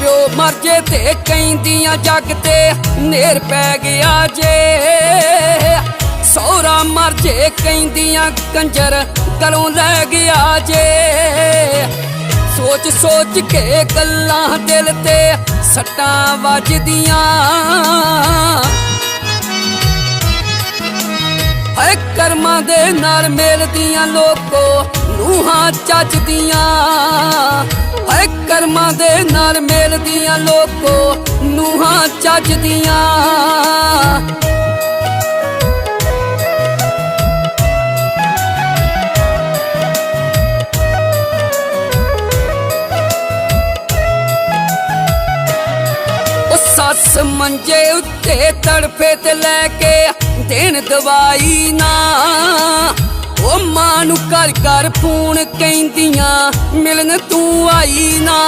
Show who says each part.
Speaker 1: ਪਿਓ ਮਰ ਜੇ ਤੇ ਕਹਿੰਦੀਆਂ ਜੱਗ ਤੇ ਨੇਰ ਪੈ ਗਿਆ ਜੇ। ਸੋਹਰਾ ਮਰ ਜੇ ਕਹਿੰਦੀਆਂ ਕੰਜਰ ਗਲੋਂ ਲੈ ਗਿਆ ਜੇ। ਸੋਚ ਸੋਚ ਕੇ ਗੱਲਾਂ ਦਿਲ ਤੇ ਸੱਟਾਂ ਵੱਜਦੀਆਂ। ਹਏ ਕਰਮਾਂ ਦੇ ਨਾਲ ਮਿਲਦੀਆਂ ਲੋਕੋ ਨੂਹਾਂ ਚੱਜਦੀਆਂ। ਕਰਮਾਂ ਨਾਲ ਮਿਲਦੀਆਂ ਲੋਕੋ ਨੂਹਾਂ ਚੱਜਦੀਆਂ। ਸੱਸ ਮੰਜੇ ਉੱਤੇ ਤੜਫੇ ਤੇ ਲੈ ਕੇ ਦੇਣ ਦਵਾਈ ਨਾ। ਉਹ ਮਾਂ ਨੂੰ ਕਰ ਕਰ ਫੋਨ ਕਹਿੰਦੀਆਂ, ਮਿਲਣ ਤੂੰ ਆਈ ਨਾ।